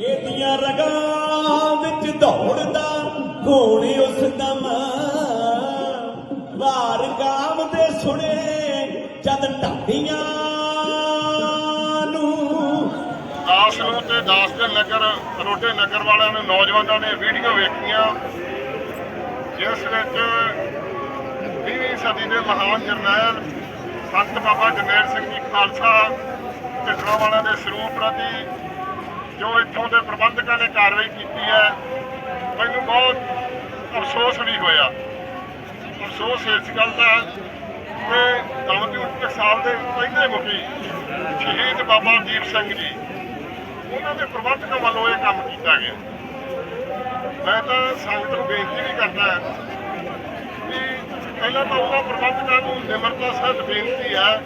ਇਹਦੀਆਂ ਰਗਾਂ ਵਿੱਚ ਦੌੜਦਾ ਖੂਨ ਉਸ ਦਮ ਵਾਰ ਗਾਮ ਦੇ ਸੁਣੇ, ਜਦ ਢਾਡੀਆਂ ਨੂੰ ਦਾਸ ਨੂੰ ਤੇ ਦਾਸ ਦੇ ਨਗਰ ਰੋਡੇ ਨਗਰ ਵਾਲਿਆਂ ਨੇ ਨੌਜਵਾਨਾਂ ਨੇ ਵੀਡੀਓ ਵੇਖੀਆਂ, ਜਿਸ ਵਿੱਚ 20ਵੀਂ ਸਦੀ ਦੇ ਮਹਾਨ ਜਰਨੈਲ ਸੰਤ ਬਾਬਾ ਜਰਨੈਲ ਸਿੰਘ ਜੀ ਖਾਲਸਾ ਢਿੱਡਰਾਂ ਵਾਲਿਆਂ ਦੇ ਸਰੂਪ ਪ੍ਰਤੀ ਜੋ ਇੱਥੋਂ ਦੇ ਪ੍ਰਬੰਧਕਾਂ ਨੇ ਕਾਰਵਾਈ ਕੀਤੀ ਹੈ, ਮੈਨੂੰ ਬਹੁਤ ਅਫਸੋਸ ਵੀ ਹੋਇਆ। ਅਫਸੋਸ ਇਸ ਗੱਲ ਦਾ ਕਿ ਦਮਦਮੀ ਟਕਸਾਲ ਦੇ ਪਹਿਲੇ ਮੁਖੀ ਸ਼ਹੀਦ ਬਾਬਾ ਦੀਪ ਸਿੰਘ ਜੀ, ਉਹਨਾਂ ਦੇ ਪ੍ਰਬੰਧਕਾਂ ਵੱਲੋਂ ਇਹ ਕੰਮ ਕੀਤਾ ਗਿਆ। ਮੈਂ ਤਾਂ ਸੰਗਤ ਨੂੰ ਬੇਨਤੀ ਵੀ ਕਰਦਾ ਕਿ ਪਹਿਲਾਂ ਤਾਂ ਉਹਨਾਂ ਪ੍ਰਬੰਧਕਾਂ ਨੂੰ ਨਿਮਰਤਾ ਸਹਿਤ ਬੇਨਤੀ ਹੈ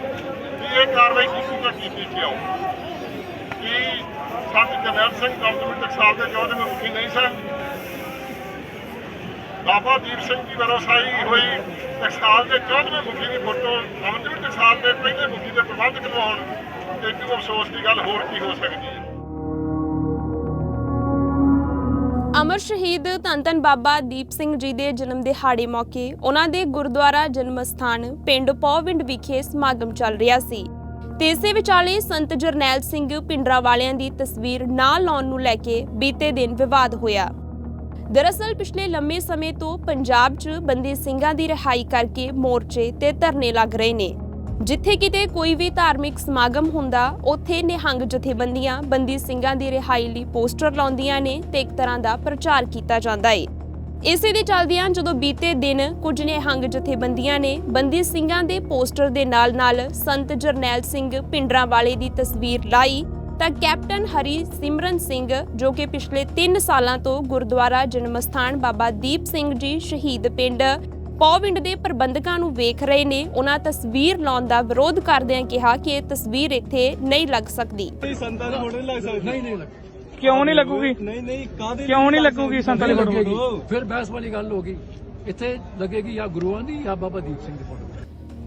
ਕਿ ਇਹ ਕਾਰਵਾਈ ਕੀਤੀ ਤਾਂ ਕੀਤੀ ਕਿਉਂ? ਕਿ ਸੰਤ ਜਰਨੈਲ ਸਿੰਘ ਦਮਦਮੀ ਟਕਸਾਲ ਦੇ ਚੌਧਰੀ ਮੁਖੀ ਨਹੀਂ ਸਨ। ਬਾਬਾ ਦੀਪ ਸਿੰਘ ਜੀ ਵੱਲੋਂ ਸਾਈ ਹੋਈ ਟਕਸਾਲ ਦੇ 14ਵੇਂ ਮੁਖੀ ਦੀ ਫੋਟੋ ਦਮਦਮੀ ਟਕਸਾਲ ਦੇ ਪਹਿਲੇ ਮੁਖੀ ਦੇ ਪ੍ਰਬੰਧਕ ਨੂੰ ਆਉਣ ਤੇ ਇੱਕ ਅਫਸੋਸ ਦੀ ਗੱਲ ਹੋਰ ਕੀ ਹੋ ਸਕਦੀ ਹੈ। ਅਮਰ ਸ਼ਹੀਦ ਧੰਨ ਧੰਨ ਬਾਬਾ ਦੀਪ ਸਿੰਘ ਜੀ ਦੇ ਜਨਮ ਦਿਹਾੜੇ ਮੌਕੇ ਉਹਨਾਂ ਦੇ ਗੁਰਦੁਆਰਾ ਜਨਮ ਸਥਾਨ ਪਿੰਡ ਪੌਵਿੰਡ ਵਿਖੇ ਸਮਾਗਮ ਚੱਲ ਰਿਹਾ ਸੀ। ਤੇ ਇਸੇ ਵਿਚਾਲੇ ਸੰਤ ਜਰਨੈਲ ਸਿੰਘ ਪਿੰਡਰਾ ਵਾਲਿਆਂ ਦੀ ਤਸਵੀਰ ਨਾ ਲਾਉਣ ਨੂੰ ਲੈ ਕੇ ਬੀਤੇ ਦਿਨ ਵਿਵਾਦ ਹੋਇਆ। ਦਰਅਸਲ ਪਿਛਲੇ ਲੰਮੇ ਸਮੇਂ ਤੋਂ ਪੰਜਾਬ 'ਚ ਬੰਦੀ ਸਿੰਘਾਂ ਦੀ ਰਿਹਾਈ ਕਰਕੇ ਮੋਰਚੇ ਤੇ ਧਰਨੇ ਲੱਗ ਰਹੇ ਨੇ। ਜਿੱਥੇ ਕਿਤੇ ਕੋਈ ਵੀ ਧਾਰਮਿਕ ਸਮਾਗਮ ਹੁੰਦਾ, ਉੱਥੇ ਨਿਹੰਗ ਜਥੇਬੰਦੀਆਂ ਬੰਦੀ ਸਿੰਘਾਂ ਦੀ ਰਿਹਾਈ ਲਈ ਪੋਸਟਰ ਲਾਉਂਦੀਆਂ ਨੇ ਤੇ ਇੱਕ ਤਰ੍ਹਾਂ ਦਾ ਪ੍ਰਚਾਰ ਕੀਤਾ ਜਾਂਦਾ ਏ। ਇਸੇ ਦੇ ਚੱਲਦਿਆਂ ਜਦੋਂ ਬੀਤੇ ਦਿਨ ਕੁਝ ਨਿਹੰਗ ਜਥੇਬੰਦੀਆਂ ਨੇ ਬੰਦੀ ਸਿੰਘਾਂ ਦੇ ਪੋਸਟਰ ਦੇ ਨਾਲ-ਨਾਲ ਸੰਤ ਜਰਨੈਲ ਸਿੰਘ ਪਿੰਡਰਾਂ ਵਾਲੇ ਦੀ ਤਸਵੀਰ ਲਾਈ ਤਾਂ ਕੈਪਟਨ ਹਰੀ ਸਿਮਰਨ ਸਿੰਘ ਜੋ ਕਿ ਪਿਛਲੇ 3 ਸਾਲਾਂ ਤੋਂ ਗੁਰਦੁਆਰਾ ਜਨਮ ਸਥਾਨ ਬਾਬਾ ਦੀਪ ਸਿੰਘ ਜੀ ਸ਼ਹੀਦ ਪਿੰਡ ਪੌਵਿੰਡ ਦੇ ਪ੍ਰਬੰਧਕਾਂ ਨੂੰ ਵੇਖ ਰਹੇ ਨੇ ਉਹਨਾਂ ਤਸਵੀਰ ਲਾਉਣ ਦਾ ਵਿਰੋਧ ਕਰਦਿਆਂ ਕਿਹਾ ਕਿ ਇਹ ਤਸਵੀਰ ਇੱਥੇ ਨਹੀਂ ਲੱਗ ਸਕਦੀ। ਨਹੀਂ ਸੰਤਾਂ ਦੀ ਫੋਟੋ ਨਹੀਂ ਲੱਗ ਸਕਦੀ। ਨਹੀਂ ਨਹੀਂ ਕਿਉਂ ਨਹੀਂ ਲੱਗੂਗੀ? ਨਹੀਂ ਨਹੀਂ ਕਾਹਦੇ ਕਿਉਂ ਨਹੀਂ ਲੱਗੂਗੀ ਸੰਤਾਂ ਦੀ ਫੋਟੋ ਲੱਗੇਗੀ। ਫਿਰ ਬਹਿਸ ਵਾਲੀ ਗੱਲ ਹੋਗੀ ਇੱਥੇ ਲੱਗੇਗੀ ਜਾਂ ਗੁਰੂਆਂ ਦੀ ਜਾਂ ਬਾਬਾ ਦੀਪ ਸਿੰਘ ਦੀ ਫੋਟੋ।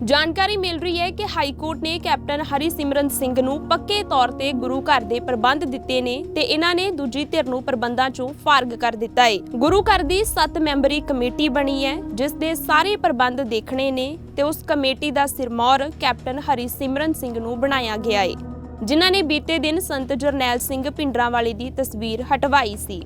ਜਾਣਕਾਰੀ ਮਿਲ ਰਹੀ ਹੈ ਕਿ ਹਾਈ ਕੋਰਟ ਨੇ ਕੈਪਟਨ ਹਰੀ ਸਿਮਰਨ ਸਿੰਘ ਨੂੰ ਪੱਕੇ ਤੌਰ ਤੇ ਗੁਰੂ ਘਰ ਦੇ ਪ੍ਰਬੰਧ ਦਿੱਤੇ ਨੇ ਤੇ ਇਹਨਾਂ ਨੇ ਦੂਜੀ ਧਿਰ ਨੂੰ ਪ੍ਰਬੰਧਾਂ ਚੋਂ ਫਾਰਗ ਕਰ ਦਿੱਤਾ ਹੈ ਗੁਰੂ ਘਰ ਦੀ 7 ਮੈਂਬਰੀ ਕਮੇਟੀ ਬਣੀ ਹੈ ਜਿਸ ਦੇ ਸਾਰੇ ਪ੍ਰਬੰਧ ਦੇਖਣੇ ਨੇ ਤੇ ਉਸ ਕਮੇਟੀ ਦਾ ਸਿਰਮੌਰ ਕੈਪਟਨ ਹਰੀ ਸਿਮਰਨ ਸਿੰਘ ਨੂੰ ਬਣਾਇਆ ਗਿਆ ਹੈ ਜਿਨ੍ਹਾਂ ਨੇ ਬੀਤੇ ਦਿਨ ਸੰਤ ਜਰਨੈਲ ਸਿੰਘ ਪਿੰਡਰਾਂ ਵਾਲੇ ਦੀ ਤਸਵੀਰ ਹਟਵਾਈ ਸੀ।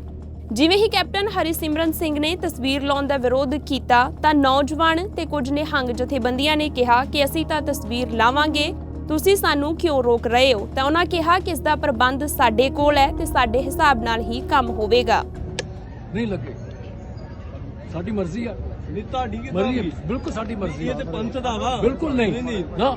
ਜਿਵੇਂ ਹੀ ਕੈਪਟਨ ਹਰੀਸਿਮਰਨ ਸਿੰਘ ਨੇ ਤਸਵੀਰ ਲਾਉਣ ਦਾ ਵਿਰੋਧ ਕੀਤਾ ਤਾਂ ਨੌਜਵਾਨ ਤੇ ਕੁਝ ਨਿਹੰਗ ਜਥੇਬੰਦੀਆਂ ਨੇ ਕਿਹਾ ਕਿ ਅਸੀਂ ਤਾਂ ਤਸਵੀਰ ਲਾਵਾਂਗੇ ਤੁਸੀਂ ਸਾਨੂੰ ਕਿਉਂ ਰੋਕ ਰਹੇ ਹੋ? ਤਾਂ ਉਹਨਾਂ ਕਿਹਾ ਕਿ ਇਸ ਦਾ ਪ੍ਰਬੰਧ ਸਾਡੇ ਕੋਲ ਹੈ ਤੇ ਸਾਡੇ ਹਿਸਾਬ ਨਾਲ ਹੀ ਕੰਮ ਹੋਵੇਗਾ। ਨਹੀਂ ਲੱਗੇ। ਸਾਡੀ ਮਰਜ਼ੀ ਆ। ਨਹੀਂ ਤੁਹਾਡੀ ਮਰਜ਼ੀ ਆ, ਬਿਲਕੁਲ ਸਾਡੀ ਮਰਜ਼ੀ ਇਹ ਆ ਤੇ ਪੰਥ ਦਾ ਵਾ। ਬਿਲਕੁਲ ਨਹੀਂ। ਨਾ।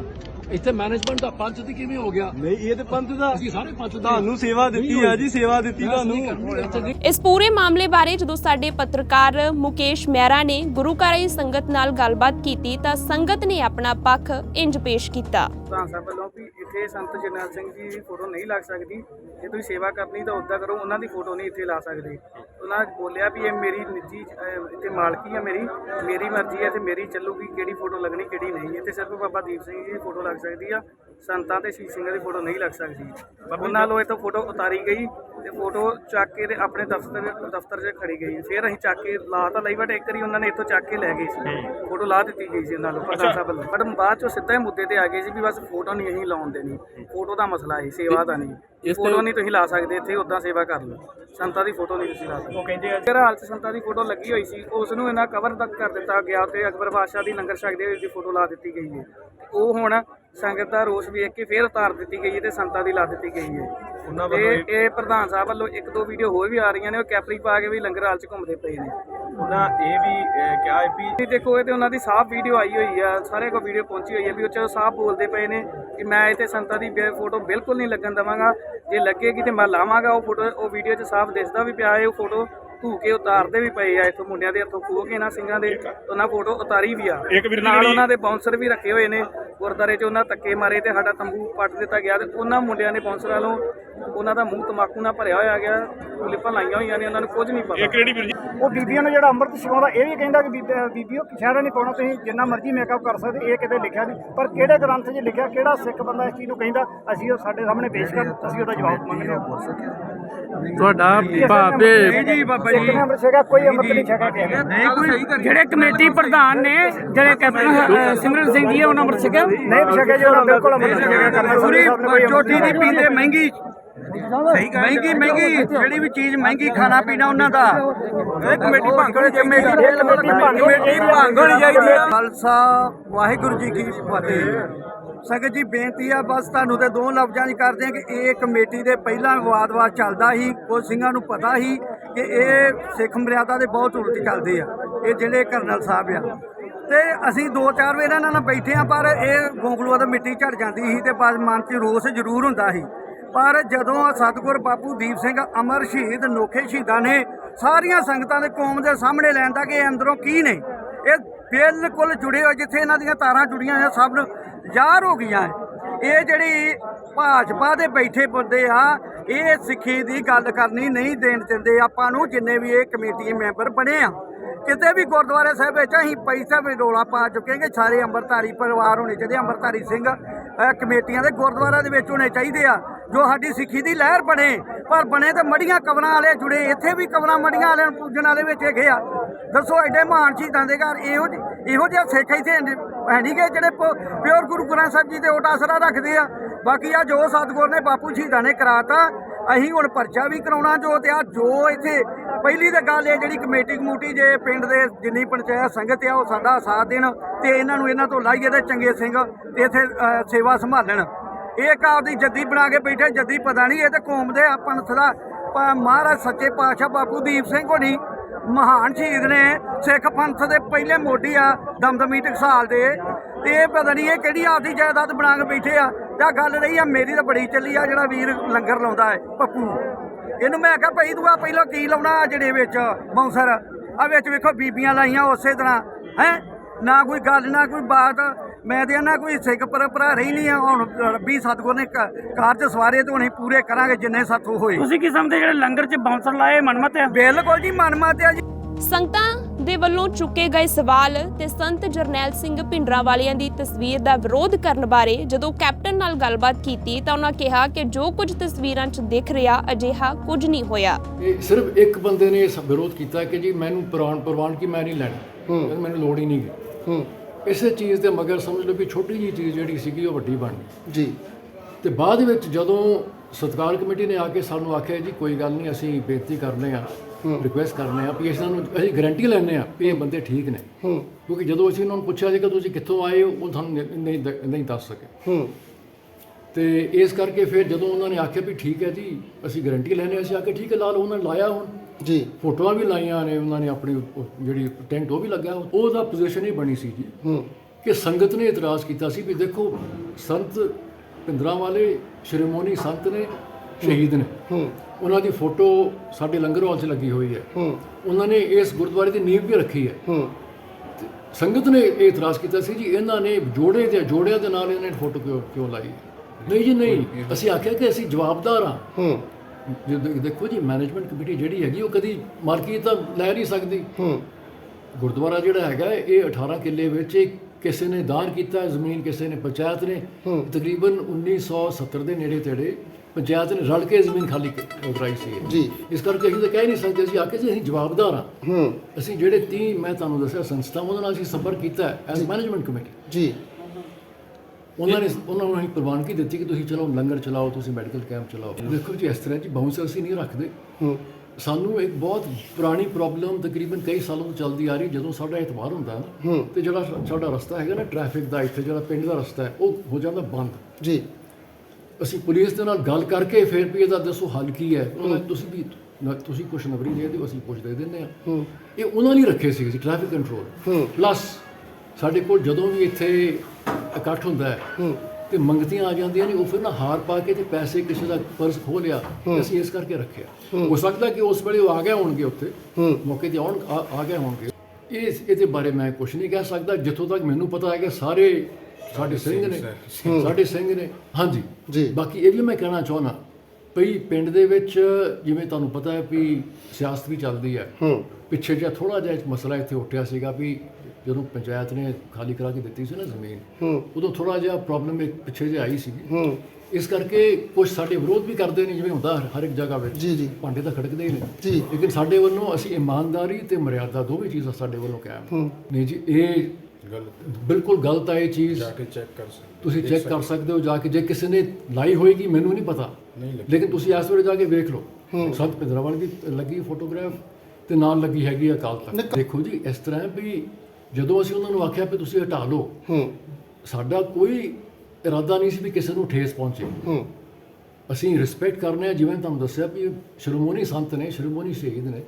ਇੱਥੇ ਮੈਨੇਜਮੈਂਟ ਦਾ ਪੰਚ ਦੀ ਕਿਵੇਂ ਹੋ ਗਿਆ? ਨਹੀਂ ਇਹ ਤੇ ਪੰਥ ਦਾ ਅਸੀਂ ਸਾਰੇ ਪੰਚ ਦੇ ਤੁਹਾਨੂੰ ਸੇਵਾ ਦਿੱਤੀ ਆ ਜੀ ਸੇਵਾ ਦਿੱਤੀ ਤੁਹਾਨੂੰ। ਇਸ ਪੂਰੇ ਮਾਮਲੇ ਬਾਰੇ ਜਦੋਂ ਸਾਡੇ ਪੱਤਰਕਾਰ ਮੁਕੇਸ਼ ਮਹਿਰਾ ਨੇ ਗੁਰੂ ਘਰ ਦੀ ਸੰਗਤ ਨਾਲ ਗੱਲਬਾਤ ਕੀਤੀ ਤਾਂ ਸੰਗਤ ਨੇ ਆਪਣਾ ਪੱਖ ਇੰਜ ਪੇਸ਼ ਕੀਤਾ। ਸਾਹਿਬ ਵੱਲੋਂ ਵੀ ਇੱਥੇ ਸੰਤ ਜਰਨੈਲ ਸਿੰਘ ਜੀ ਦੀ ਫੋਟੋ ਨਹੀਂ ਲੱਗ ਸਕਦੀ। ਜੇ ਤੁਸੀਂ ਸੇਵਾ ਕਰਨੀ ਤਾਂ ਉੱਦਾਂ ਕਰੋ ਉਹਨਾਂ ਦੀ ਫੋਟੋ ਨਹੀਂ ਇੱਥੇ ਲਾ ਸਕਦੇ। ਉਹਨਾਂ ਨੇ ਬੋਲਿਆ ਵੀ ਇਹ ਮੇਰੀ ਨਿੱਜੀ ਇੱਥੇ ਮਾਲਕੀ ਹੈ ਮੇਰੀ। ਮੇਰੀ ਮਰਜ਼ੀ ਹੈ ਤੇ ਮੇਰੀ ਚੱਲੂਗੀ ਕਿਹੜੀ ਫੋਟੋ ਲੱਗਣੀ ਕਿਹੜੀ ਨਹੀਂ। ਇੱਥੇ ਸਿਰਫ ਬਾਬਾ ਦੀਪ ਸਿੰਘ ਜੀ ਦੀ ਫੋਟੋ ਲੱਗ ਸਕਦੀ ਆ। ਸੰਤਾਂ ਤੇ ਸ਼ੀਸ਼ ਸਿੰਘਾਂ ਦੀ ਫੋਟੋ ਨਹੀਂ ਲੱਗ ਸਕਦੀ। ਉਹਨਾਂ ਵੱਲੋਂ ਇਹ ਤੋਂ ਫੋਟੋ ਉਤਾਰੀ ਗਈ ਤੇ ਫੋਟੋ ਚੱਕ ਕੇ ਤੇ ਆਪਣੇ ਦਫ਼ਤਰ ਦਫ਼ਤਰ 'ਚ ਖੜੀ ਗਈ। ਫਿਰ ਅਸੀਂ ਚੱਕ ਕੇ ਲਾ ਤਾਂ ਲਈ ਬਟ ਇੱਕ ਵਾਰੀ ਉਹਨਾਂ ਨੇ ਇੱਥੋਂ ਚੱਕ ਕੇ ਲੈ ਗਏ ਸੀ। ਫੋਟੋ ਲਾ ਦਿੱਤੀ ਗਈ ਸੀ ਉਹਨਾਂ ਨੂੰ ਪ੍ਰਧਾਨ ਸਾਹਿਬ ਵੱਲੋਂ। ਬਟ ਬਾਅਦ ਚੋਂ ਸਿੱਧਾ ਹੀ ਮੁੱਦੇ ਤੇ ਆ ਗਏ ਸੀ ਵੀ ਬਸ ਫੋਟੋ ਨਹੀਂ ਅਸੀਂ ਲਾਉਣ ਦੇਣੀ। ਫੋਟੋ ਦਾ ਮਸਲਾ ਹੈ ਸੇਵਾ ਦਾ ਨਹੀਂ। ਫੋਟੋ ਨਹੀਂ ਤੁਸੀਂ ਲਾ ਸਕਦੇ ਇੱਥੇ ਉਦਾਂ ਸੇਵਾ ਕਰ ਲਓ। ਸੰਤਾਂ ਦੀ ਫੋਟੋ ਨਹੀਂ ਤੁਸੀਂ ਲਾ ਸਕਦੇ। ਉਹ ਕਹਿੰਦੇ ਆ ਹਾਲ 'ਚ ਸੰਤਾਂ ਦੀ ਫੋਟੋ ਲੱਗੀ ਹੋਈ ਸੀ ਉਸ ਨੂੰ ਇਹਨਾਂ ਕਵਰ ਤੱਕ ਕਰ ਦਿੱਤਾ ਗਿਆ ਤੇ ਅਕਬਰ ਬਾਦਸ਼ਾਹ ਦੀ ਲੰਗਰ ਛਕਦੇ ਹੋਏ ਦੀ ਫੋਟੋ ਲਾ ਦਿੱਤੀ ਗਈ ਹੈ। ਉਹ ਹੁਣ ਸੰਗਤ ਦਾ ਰੋਸ ਵੇਖ ਕੇ ਫੇਰ ਉਤਾਰ ਦਿੱਤੀ ਗਈ ਹੈ ਤੇ ਸੰਤਾਂ ਦੀ ਲਾ ਦਿੱਤੀ ਗਈ ਹੈ। ਉਹਨਾਂ ਵੱਲੋਂ ਇਹ ਪ੍ਰਧਾਨ ਸਾਹਿਬ ਵੱਲੋਂ ਇੱਕ ਦੋ ਵੀਡੀਓ ਹੋਰ ਵੀ ਆ ਰਹੀਆਂ ਨੇ ਉਹ ਕੈਪਰੀ ਪਾ ਕੇ ਵੀ ਲੰਗਰ ਹਾਲ 'ਚ ਘੁੰਮਦੇ ਪਏ ਨੇ। ਉਹਨਾਂ ਇਹ ਵੀ ਕਿਹਾ ਵੀ ਵੀ ਦੇਖੋ ਇਹ ਤੇ ਉਹਨਾਂ ਦੀ ਸਾਫ਼ ਵੀਡੀਓ ਆਈ ਹੋਈ ਆ ਸਾਰੇ ਕੋ ਵੀਡੀਓ ਪਹੁੰਚੀ ਹੋਈ ਆ ਵੀ ਉਹ ਚ ਸਾਫ਼ ਬੋਲਦੇ ਪਏ ਨੇ ਕਿ ਮੈਂ ਇੱਥੇ ਸੰਤਾਂ ਦੀ ਫੋਟੋ ਬਿਲਕੁਲ ਨਹੀਂ ਲੱਗਣ ਦਵਾਂਗਾ। ਜੇ ਲੱਗੇਗੀ ਤੇ ਮੈਂ ਲਾਵਾਂਗਾ ਉਹ ਫੋਟੋ ਉਹ ਵੀਡੀਓ 'ਚ ਸਾਫ਼ ਦਿਸਦਾ ਵੀ ਪਿਆ ਹੈ ਉਹ ਫੋਟੋ। ਧੂ ਕੇ ਉਤਾਰਦੇ ਵੀ ਪਏ ਆ ਇੱਥੋਂ ਮੁੰਡਿਆਂ ਦੇ ਹੱਥੋਂ ਖੋਹ ਕੇ ਨਾ ਸਿੰਘਾਂ ਦੇ ਉਹਨਾਂ ਫੋਟੋ ਉਤਾਰੀ ਵੀ ਆ। ਨਾਲ ਉਹਨਾਂ ਦੇ ਬਾਉਂਸਰ ਵੀ ਰੱਖੇ ਹੋਏ ਨੇ। ਗੁਰਦਾਰੇ 'ਚ ਉਹਨਾਂ ਧੱਕੇ ਮਾਰੇ ਤੇ ਸਾਡਾ ਤੰਬੂ ਪੱਟ ਦਿੱਤਾ ਗਿਆ ਤੇ ਉਹਨਾਂ ਮੁੰਡਿਆਂ ਨੇ ਬਾਉਂਸਰਾਂ ਨੂੰ ਉਹਨਾਂ ਦਾ ਮੂੰਹ ਤਮਾਕੂ ਨਾਲ ਭਰਿਆ ਹੋਇਆ ਗਿਆ ਕਲਿੱਪਾਂ ਲਾਈਆਂ ਹੋਈਆਂ ਨੇ ਉਹਨਾਂ ਨੂੰ ਕੁਝ ਨਹੀਂ ਪਤਾ। ਉਹ ਬੀਬੀਆਂ ਨੂੰ ਜਿਹੜਾ ਅੰਮ੍ਰਿਤ ਛਕਾਉਂਦਾ ਇਹ ਵੀ ਕਹਿੰਦਾ ਕਿ ਬੀਬੀ- ਬੀਬੀਓ ਸ਼ਹਿਰਾ ਨਹੀਂ ਪਾਉਣਾ ਤੁਸੀਂ ਜਿੰਨਾ ਮਰਜ਼ੀ ਮੇਕਅਪ ਕਰ ਸਕਦੇ ਇਹ ਕਿਤੇ ਲਿਖਿਆ ਨਹੀਂ। ਪਰ ਕਿਹੜੇ ਗ੍ਰੰਥ 'ਚ ਲਿਖਿਆ ਕਿਹੜਾ ਸਿੱਖ ਬੰਦਾ ਇਸ ਚੀਜ਼ ਨੂੰ ਕਹਿੰਦਾ ਅਸੀਂ ਉਹ ਸਾਡੇ ਸਾਹਮਣੇ ਪੇਸ਼ ਕਰ ਅਸੀਂ ਉਹਦਾ ਜਵਾਬ ਮੰਗਦੇ ਹਾਂ। ਤੁਹਾਡਾ ਬਾਬੇ ਜੀ ਬਾਬਾ ਜੀ। ਸਿੱਖ ਨੇ ਅੰਮ੍ਰਿਤ ਛਕਿਆ ਕੋਈ ਅੰਮ੍ਰਿਤ ਨਹੀਂ ਛਕਿਆ ਕਿਸੇ ਨੇ। ਜਿਹੜੇ ਕਮੇਟੀ ਪ੍ਰਧਾਨ ਨੇ ਜਿਹੜੇ ਕੈਪਟਨ ਸਿਮਰਨ ਸਿੰਘ ਜੀ ਉਹਨਾਂ ਅੰਮ੍ਰਿਤ ਛਕਿਆ। ਨਹੀਂ ਛਕਿਆ ਜੀ ਉਹਨਾਂ ਬਿਲਕੁਲ ਅੰਮ੍ਰਿਤ ਛਕਿਆ ਕਰਨਾ। ਪੂਰੀ ਚੋਟੀ ਦੀ ਪੀਂਦੇ ਮਹਿੰਗੀ ਮਹਿੰਗੀ ਮਹਿੰਗੀ ਜਿਹੜੀ ਵੀ ਚੀਜ਼ ਮਹਿੰਗੀ ਖਾਣਾ ਪੀਣਾ ਉਹਨਾਂ ਦਾ। ਇਹ ਕਮੇਟੀ ਭੰਗ ਹੋਣੀ ਚਾਹੀਦੀ ਹੈ ਇਹ ਕਮੇਟੀ ਭੰਗ ਹੋਣੀ ਚਾਹੀਦੀ ਹੈ। ਭੰਗ ਹੋਣੀ ਚਾਹੀਦੀ ਹੈ ਖਾਲਸਾ ਵਾਹਿਗੁਰੂ ਜੀ ਕੀ ਫਤਿਹ। ਸੰਗਤ ਜੀ ਬੇਨਤੀ ਆ ਬਸ ਤੁਹਾਨੂੰ ਤੇ ਦੋ ਲਫ਼ਜ਼ਾਂ 'ਚ ਕਰਦੇ ਆ ਕਿ ਇਹ ਕਮੇਟੀ ਦੇ ਪਹਿਲਾਂ ਵਿਵਾਦ-ਵਾਦ ਚੱਲਦਾ ਸੀ ਕੁਝ ਸਿੰਘਾਂ ਨੂੰ ਪਤਾ ਸੀ ਕਿ ਇਹ ਸਿੱਖ ਮਰਿਆਦਾ ਦੇ ਬਹੁਤ ਉਲਟ ਚੱਲਦੇ ਆ। ਇਹ ਜਿਹੜੇ ਕਰਨਲ ਸਾਹਿਬ ਆ ਤੇ ਅਸੀਂ ਦੋ ਚਾਰ ਵੇਰ ਇਹਨਾਂ ਨਾਲ ਬੈਠੇ ਆ ਪਰ ਇਹ ਗੋਂਗਲੂਆ ਤੋਂ ਮਿੱਟੀ ਝੜ ਜਾਂਦੀ ਸੀ ਤੇ ਬਸ ਮਨ 'ਚ ਰੋਸ ਜ਼ਰੂਰ ਹੁੰਦਾ ਸੀ। ਪਰ ਜਦੋਂ ਸਤਿਗੁਰ ਬਾਪੂ ਦੀਪ ਸਿੰਘ ਅਮਰ ਸ਼ਹੀਦ ਨੋਖੇ ਸ਼ਹੀਦਾਂ ਨੇ ਸਾਰੀਆਂ ਸੰਗਤਾਂ ਦੇ ਕੌਮ ਦੇ ਸਾਹਮਣੇ ਲੈਂਦਾ ਕਿ ਇਹ ਅੰਦਰੋਂ ਕੀ ਨੇ? ਇਹ ਬਿਲਕੁਲ ਜੁੜੇ ਹੋਏ ਜਿੱਥੇ ਇਹਨਾਂ ਦੀਆਂ ਤਾਰਾਂ ਜੁੜੀਆਂ ਹੋਈਆਂ, ਸਭ ਨੂੰ ਜ਼ਾਹਰ ਹੋ ਗਈਆਂ। ਇਹ ਜਿਹੜੀ ਭਾਜਪਾ ਦੇ ਬੈਠੇ ਬੰਦੇ ਆ, ਇਹ ਸਿੱਖੀ ਦੀ ਗੱਲ ਕਰਨੀ ਨਹੀਂ ਦੇਣ ਦਿੰਦੇ। ਆਪਾਂ ਨੂੰ ਜਿੰਨੇ ਵੀ ਇਹ ਕਮੇਟੀ ਮੈਂਬਰ ਬਣੇ ਆ, ਕਿਤੇ ਵੀ ਗੁਰਦੁਆਰੇ ਸਾਹਿਬ ਵਿੱਚ ਅਸੀਂ ਪੈਸਾ ਵੀ ਰੋਲਾ ਪਾ ਚੁੱਕੇ ਕਿ ਸਾਰੇ ਅੰਮ੍ਰਿਤਧਾਰੀ ਪਰਿਵਾਰ ਹੋਣੇ ਚਾਹੀਦੇ, ਅੰਮ੍ਰਿਤਧਾਰੀ ਸਿੰਘ ਕਮੇਟੀਆਂ ਦੇ ਗੁਰਦੁਆਰਾ ਦੇ ਵਿੱਚ ਹੋਣੇ ਚਾਹੀਦੇ ਆ, ਜੋ ਸਾਡੀ ਸਿੱਖੀ ਦੀ ਲਹਿਰ ਬਣੇ। ਪਰ ਬਣੇ ਤੇ ਮੜੀਆਂ ਕਵਰਾਂ ਵਾਲੇ ਜੁੜੇ, ਇੱਥੇ ਵੀ ਕਵਰਾਂ ਮੜੀਆਂ ਵਾਲਿਆਂ ਨੂੰ ਪੂਜਣ ਵਾਲੇ ਵਿੱਚ ਹੈਗੇ ਆ। ਦੱਸੋ, ਐਡੇ ਮਹਾਨ ਸ਼ਹੀਦਾਂ ਦੇ ਘਰ ਇਹੋ ਜਿਹੇ ਇਹੋ ਜਿਹਾ ਸਿੱਖ ਇੱਥੇ ਹੈ ਨਹੀਂ ਕਿ ਜਿਹੜੇ ਪਿਓਰ ਗੁਰੂ ਗ੍ਰੰਥ ਸਾਹਿਬ ਜੀ ਦੇ ਓਟ ਆਸਰਾ ਰੱਖਦੇ ਆ। ਬਾਕੀ ਆ ਜੋ ਸਤਿਗੁਰ ਨੇ ਬਾਪੂ ਸ਼ਹੀਦਾਂ ਨੇ ਕਰਾਤਾ, ਅਸੀਂ ਹੁਣ ਪਰਚਾ ਵੀ ਕਰਾਉਣਾ ਜੋ ਤੇ ਆ ਜੋ ਇੱਥੇ ਪਹਿਲੀ ਤਾਂ ਗੱਲ ਇਹ ਜਿਹੜੀ ਕਮੇਟੀ ਕਮੂਟੀ ਜੇ ਪਿੰਡ ਦੇ ਜਿੰਨੀ ਪੰਚਾਇਤ ਸੰਗਤ ਆ, ਉਹ ਸਾਡਾ ਸਾਥ ਦੇਣ ਤੇ ਇਹਨਾਂ ਨੂੰ ਇਹਨਾਂ ਤੋਂ ਲਾਈਏ ਤੇ ਚੰਗੇ ਸਿੰਘ ਤੇ ਇੱਥੇ ਸੇਵਾ ਸੰਭਾਲਣ। ਇਹ ਇੱਕ ਆਪਦੀ ਜੱਦੀ ਬਣਾ ਕੇ ਬੈਠੇ, ਜੱਦੀ ਪਤਾ ਨਹੀਂ, ਇਹ ਤੇ ਕੌਮ ਦੇ ਆ, ਪੰਥ ਦਾ। ਮਹਾਰਾਜ ਸੱਚੇ ਪਾਤਸ਼ਾਹ ਬਾਪੂ ਦੀਪ ਸਿੰਘ ਹੋਣੀ, ਮਹਾਨ ਸ਼ਹੀਦ ਨੇ, ਸਿੱਖ ਪੰਥ ਦੇ ਪਹਿਲੇ ਮੋਢੀ ਆ, ਦਮਦਮੀ ਟਕਸਾਲ ਦੇ। ਤੇ ਇਹ ਪਤਾ ਨਹੀਂ ਇਹ ਕਿਹੜੀ ਆਪਦੀ ਜਾਇਦਾਦ ਬਣਾ ਕੇ ਬੈਠੇ ਆ ਤਾਂ ਗੱਲ ਰਹੀ ਆ ਮੇਰੀ ਤਾਂ ਬੜੀ ਚੱਲੀ ਆ ਜਿਹੜਾ ਵੀਰ ਲੰਗਰ ਲਾਉਂਦਾ ਹੈ ਪੱਪੂ। ਇਹਨੂੰ ਮੈਂ ਕਿਹਾ ਭਾਈ ਤੂੰ ਆ ਪਹਿਲਾਂ ਕੀ ਲਾਉਣਾ ਆ ਜਿਹੜੇ ਵਿੱਚ ਬੌਂਸਰ ਆ ਵਿੱਚ ਵੇਖੋ ਬੀਬੀਆਂ ਲਾਈਆਂ ਉਸੇ ਤਰ੍ਹਾਂ ਹੈ? ਨਾ ਕੋਈ ਗੱਲ ਨਾ ਕੋਈ ਬਾਤ। ਮੈਂ ਤੇ ਨਾ ਕੋਈ ਸਿੱਖ ਪਰੰਪਰਾ ਰਹੀ ਨਹੀਂ ਆ। ਹੁਣ ਰੱਬੀ ਸਤਗੁਰ ਨੇ ਕਾਰਜ ਸਵਾਰੇ ਤੇ ਹੁਣੇ ਪੂਰੇ ਕਰਾਂਗੇ ਜਿੰਨੇ ਸਾਥੋਂ ਹੋਏ। ਤੁਸੀਂ ਕੀ ਸਮਝਦੇ ਜਿਹੜੇ ਲੰਗਰ 'ਚ ਬਾਉਂਸਰ ਲਾਏ ਮਨਮਤ ਆ ਬਿਲਕੁਲ ਜੀ ਮਨ ਮਾਤਿਆ ਜੀ। ਸੰਗਤਾਂ ਦੇ ਵੱਲੋਂ ਚੁੱਕੇ ਗਏ ਸਵਾਲ ਤੇ ਸੰਤ ਜਰਨੈਲ ਸਿੰਘ ਭਿੰਡਰਾਂਵਾਲਿਆਂ ਦੀ ਤਸਵੀਰ ਦਾ ਵਿਰੋਧ ਕਰਨ ਬਾਰੇ ਜਦੋਂ ਕੈਪਟਨ ਨਾਲ ਗੱਲਬਾਤ ਕੀਤੀ ਤਾਂ ਉਹਨਾਂ ਕਿਹਾ ਕਿ ਜੋ ਕੁਝ ਤਸਵੀਰਾਂ 'ਚ ਦਿਖ ਰਿਹਾ ਅਜਿਹਾ ਕੁਝ ਨਹੀਂ ਹੋਇਆ। ਇਹ ਸਿਰਫ ਇੱਕ ਬੰਦੇ ਨੇ ਇਸ ਵਿਰੋਧ ਕੀਤਾ ਕਿ ਜੀ ਮੈਨੂੰ ਪ੍ਰਵਾਨ ਪ੍ਰਵਾਨਗੀ ਮੈਂ ਨਹੀਂ ਲੈਣੀ। ਮੈਨੂੰ ਲੋੜ ਹੀ ਨਹੀਂ ਗੀ। ਇਸੇ ਚੀਜ਼ ਦੇ ਮਗਰ ਸਮਝ ਲਓ ਵੀ ਛੋਟੀ ਜੀ ਚੀਜ਼ ਜਿਹੜੀ ਸੀਗੀ ਉਹ ਵੱਡੀ ਬਣ ਗਈ। ਜੀ। ਤੇ ਬਾਅਦ ਵਿੱਚ ਜਦੋਂ ਸਤਕਾਰ ਕਮੇਟੀ ਨੇ ਆ ਕੇ ਸਾਨੂੰ ਆਖਿਆ ਜੀ ਕੋਈ ਗੱਲ ਨਹੀਂ ਅਸੀਂ ਬੇਨਤੀ ਕਰਨੇ ਆ ਰਿਕੁਐਸਟ ਕਰਨੇ ਆ ਵੀ ਇਸ ਨੂੰ ਅਸੀਂ ਗਾਰੰਟੀ ਲੈਣੇ ਆ ਵੀ ਇਹ ਬੰਦੇ ਠੀਕ ਨੇ। ਕਿਉਂਕਿ ਜਦੋਂ ਅਸੀਂ ਉਹਨਾਂ ਨੂੰ ਪੁੱਛਿਆ ਸੀ ਕਿ ਤੁਸੀਂ ਕਿੱਥੋਂ ਆਏ ਹੋ ਉਹ ਤੁਹਾਨੂੰ ਨਹੀਂ- ਨਹੀਂ ਦੱਸ ਸਕੇ। ਤੇ ਇਸ ਕਰਕੇ ਫਿਰ ਜਦੋਂ ਉਹਨਾਂ ਨੇ ਆਖਿਆ ਵੀ ਠੀਕ ਹੈ ਜੀ ਅਸੀਂ ਗਾਰੰਟੀ ਲੈਣੇ ਅਸੀਂ ਆਖਿਆ ਠੀਕ ਹੈ ਲਾ ਲਓ ਉਹਨਾਂ ਨੇ ਲਾਇਆ ਹੁਣ। ਜੀ। ਫੋਟੋਆਂ ਵੀ ਲਾਈਆਂ ਨੇ ਉਹਨਾਂ ਨੇ ਆਪਣੀ ਜਿਹੜੀ ਟੈਂਟ ਉਹ ਵੀ ਲੱਗਾ ਉਹਦਾ ਪੋਜੀਸ਼ਨ ਹੀ ਬਣੀ ਸੀ ਜੀ। ਕਿ ਸੰਗਤ ਨੇ ਇਤਰਾਜ਼ ਕੀਤਾ ਸੀ ਵੀ ਦੇਖੋ ਸੰਤ ਭਿੰਦਰਾਂ ਵਾਲੇ ਸ਼੍ਰੋਮਣੀ ਸੰਤ ਨੇ ਸ਼ਹੀਦ ਨੇ। ਹੂੰ। ਉਹਨਾਂ ਦੀ ਫੋਟੋ ਸਾਡੇ ਲੰਗਰ ਹਾਲ 'ਚ ਲੱਗੀ ਹੋਈ ਹੈ। ਹੂੰ। ਉਹਨਾਂ ਨੇ ਇਸ ਗੁਰਦੁਆਰੇ ਦੀ ਨੀਂਹ ਵੀ ਰੱਖੀ ਹੈ। ਹੂੰ। ਸੰਗਤ ਨੇ ਇਹ ਇਤਰਾਜ਼ ਕੀਤਾ ਸੀ ਜੀ ਇਹਨਾਂ ਨੇ ਜੋੜੇ ਦੇ ਜੋੜਿਆਂ ਦੇ ਨਾਲ ਇਹਨਾਂ ਨੇ ਫੋਟੋ ਕਿਉਂ ਕਿਉਂ ਲਾਈ ਨਹੀਂ ਜੀ ਨਹੀਂ। ਅਸੀਂ ਆਖਿਆ ਕਿ ਅਸੀਂ ਜਵਾਬਦਾਰ ਹਾਂ। ਹੂੰ। ਦੇਖੋ ਜੀ ਮੈਨੇਜਮੈਂਟ ਕਮੇਟੀ ਜਿਹੜੀ ਹੈਗੀ ਉਹ ਕਦੀ ਮਾਲਕੀ ਤਾਂ ਲੈ ਨਹੀਂ ਸਕਦੀ। ਹੂੰ। ਗੁਰਦੁਆਰਾ ਜਿਹੜਾ ਹੈਗਾ ਇਹ 18 ਕਿੱਲੇ ਵਿੱਚ ਕਿਸੇ ਨੇ ਦਾਨ ਕੀਤਾ ਜ਼ਮੀਨ ਕਿਸੇ ਨੇ ਪੰਚਾਇਤ ਨੇ। ਤਕਰੀਬਨ 1970 ਦੇ ਨੇੜੇ ਤੇੜੇ ਪੰਚਾਇਤ ਨੇ ਰਲ ਕੇ ਜ਼ਮੀਨ ਖਾਲੀ ਕਰਾਈ ਸੀ। ਜੀ। ਇਸ ਕਰਕੇ ਅਸੀਂ ਤਾਂ ਕਹਿ ਨਹੀਂ ਸਕਦੇ ਅਸੀਂ ਆਕੇ ਜੀ ਅਸੀਂ ਜਵਾਬਦਾਰ ਹਾਂ। ਹੂੰ। ਅਸੀਂ ਜਿਹੜੇ 30 ਮੈਂ ਤੁਹਾਨੂੰ ਦੱਸਿਆ ਸੰਸਥਾਵਾਂ ਉਹਨਾਂ ਨਾਲ ਅਸੀਂ ਸੰਪਰਕ ਕੀਤਾ ਹੈ ਐਜ਼ ਮੈਨੇਜਮੈਂਟ ਕਮੇਟੀ ਜੀ। ਉਹਨਾਂ ਨੇ ਉਹਨਾਂ ਨੂੰ ਅਸੀਂ ਪ੍ਰਵਾਨਗੀ ਦਿੱਤੀ ਕਿ ਤੁਸੀਂ ਚਲੋ ਲੰਗਰ ਚਲਾਓ ਤੁਸੀਂ ਮੈਡੀਕਲ ਕੈਂਪ ਚਲਾਓ। ਦੇਖੋ ਜੀ ਇਸ ਤਰ੍ਹਾਂ ਜੀ ਬਾਉਂਸਰ ਅਸੀਂ ਨਹੀਂ ਰੱਖਦੇ। ਹੂੰ। ਸਾਨੂੰ ਇੱਕ ਬਹੁਤ ਪੁਰਾਣੀ ਪ੍ਰੋਬਲਮ ਤਕਰੀਬਨ ਕਈ ਸਾਲਾਂ ਤੋਂ ਚੱਲਦੀ ਆ ਰਹੀ ਜਦੋਂ ਸਾਡਾ ਇਤਵਾਰ ਹੁੰਦਾ ਹੂੰ। ਤੇ ਜਿਹੜਾ ਸਾ- ਸਾਡਾ ਰਸਤਾ ਹੈਗਾ ਨਾ ਟ੍ਰੈਫਿਕ ਦਾ ਇੱਥੇ ਜਿਹੜਾ ਪਿੰਡ ਦਾ ਰਸਤਾ ਹੈ ਉਹ ਹੋ ਜਾਂਦਾ ਬੰਦ। ਜੀ। ਅਸੀਂ ਪੁਲਿਸ ਦੇ ਨਾਲ ਗੱਲ ਕਰਕੇ ਫਿਰ ਵੀ ਇਹਦਾ ਦੱਸੋ ਹੱਲ ਕੀ ਹੈ। ਉਹਨਾਂ ਨੇ ਤੁਸੀਂ ਵੀ ਨ- ਤੁਸੀਂ ਕੁਛ ਨਵਰੀ ਦੇ ਦਿਓ ਅਸੀਂ ਕੁਛ ਦੇ ਦਿੰਦੇ ਆ ਇਹ ਉਹਨਾਂ ਨੇ ਰੱਖੇ ਸੀ ਟ੍ਰੈਫਿਕ ਕੰਟਰੋਲ। ਪਲੱਸ ਸਾਡੇ ਕੋਲ ਜਦੋਂ ਵੀ ਇੱਥੇ ਇਕੱਠ ਹੁੰਦਾ ਹੈ ਤੇ ਮੰਗਤੀਆਂ ਆ ਜਾਂਦੀਆਂ ਨੇ ਉਹ ਫਿਰ ਨਾ ਹਾਰ ਪਾ ਕੇ ਤੇ ਪੈਸੇ ਕਿਸੇ ਦਾ ਪਰਸ ਖੋਹ ਲਿਆ ਅਸੀਂ ਇਸ ਕਰਕੇ ਰੱਖਿਆ। ਹੋ। ਸਕਦਾ ਕਿ ਉਸ ਵੇਲੇ ਉਹ ਆ ਗਏ ਹੋਣਗੇ ਉੱਥੇ। ਮੌਕੇ ਤੇ ਆਉਣ ਆ ਆ ਗਏ ਹੋਣਗੇ। ਇਸ ਇਹਦੇ ਬਾਰੇ ਮੈਂ ਕੁਝ ਨਹੀਂ ਕਹਿ ਸਕਦਾ। ਜਿੱਥੋਂ ਤੱਕ ਮੈਨੂੰ ਪਤਾ ਹੈ ਕਿ ਸਾਰੇ ਸਾਡੇ ਸਿੰਘ ਨੇ ਸਾਡੇ ਸਿੰਘ ਨੇ। ਹਾਂਜੀ। ਜੀ। ਬਾਕੀ ਇਹ ਵੀ ਮੈਂ ਕਹਿਣਾ ਚਾਹੁੰਦਾ ਭਈ ਪਿੰਡ ਦੇ ਵਿੱਚ ਜਿਵੇਂ ਤੁਹਾਨੂੰ ਪਤਾ ਹੈ ਵੀ ਸਿਆਸਤ ਵੀ ਚੱਲਦੀ ਹੈ। ਹੂੰ। ਪਿੱਛੇ ਜਿਹਾ ਥੋੜਾ ਜਿਹਾ ਇੱਕ ਮਸਲਾ ਇੱਥੇ ਉੱਠਿਆ ਸੀਗਾ ਵੀ ਜਦੋਂ ਪੰਚਾਇਤ ਨੇ ਖਾਲੀ ਕਰਾ ਕੇ ਦਿੱਤੀ ਸੀ ਨਾ ਜ਼ਮੀਨ ਹੂੰ। ਉਦੋਂ ਥੋੜਾ ਜਿਹਾ ਪ੍ਰੋਬਲਮ ਇੱਕ ਪਿੱਛੇ ਜਿਹਾ ਆਈ ਸੀਗੀ। ਹੂੰ। ਇਸ ਕਰਕੇ ਕੁਝ ਸਾਡੇ ਵਿਰੋਧ ਵੀ ਕਰਦੇ ਨੇ ਜਿਵੇਂ ਹੁੰਦਾ ਹਰ- ਹਰ ਇੱਕ ਜਗ੍ਹਾ ਵਿੱਚ। ਜੀ ਜੀ। ਭਾਂਡੇ ਤਾਂ ਖੜਕਦੇ ਹੀ ਨੇ। ਜੀ। ਲੇਕਿਨ ਸਾਡੇ ਵੱਲੋਂ ਅਸੀਂ ਇਮਾਨਦਾਰੀ ਤੇ ਮਰਿਆਦਾ ਦੋਵੇਂ ਚੀਜ਼ਾਂ ਸਾਡੇ ਵੱਲੋਂ ਕਾਇਮ। ਹੂੰ। ਨਹੀਂ ਜੀ ਇਹ ਬਿਲਕੁਲ ਗਲਤ ਹੈ ਇਹ ਚੀਜ਼। ਤੁਸੀਂ ਚੈੱਕ ਕਰ ਸਕਦੇ ਹੋ ਜਾ ਕੇ ਜੇ ਕਿਸੇ ਨੇ ਲਾਈ ਹੋਏਗੀ ਮੈਨੂੰ ਨਹੀਂ ਪਤਾ। ਲੇਕਿਨ ਤੁਸੀਂ ਇਸ ਵੇਲੇ ਜਾ ਕੇ ਵੇਖ ਲਓ। ਸਤ ਪਿੰਦਰਾਵਾਲ ਦੀ ਲੱਗੀ ਫੋਟੋਗ੍ਰਾਫ ਤੇ ਨਾਲ ਲੱਗੀ ਹੈਗੀ ਅਕਾਲ ਤਖਤ। ਦੇਖੋ ਜੀ ਇਸ ਤਰ੍ਹਾਂ ਵੀ ਜਦੋਂ ਅਸੀਂ ਉਹਨਾਂ ਨੂੰ ਆਖਿਆ ਵੀ ਤੁਸੀਂ ਹਟਾ ਲਓ ਸਾਡਾ ਕੋਈ ਇਰਾਦਾ ਨਹੀਂ ਸੀ ਵੀ ਕਿਸੇ ਨੂੰ ਠੇਸ ਪਹੁੰਚੇ। ਅਸੀਂ ਰਿਸਪੈਕਟ ਕਰਨੇ ਆ ਜਿਵੇਂ ਤੁਹਾਨੂੰ ਦੱਸਿਆ ਵੀ ਸ਼੍ਰੋਮਣੀ ਸੰਤ ਨੇ ਸ਼੍ਰੋਮਣੀ ਸ਼ਹੀਦ ਨੇ।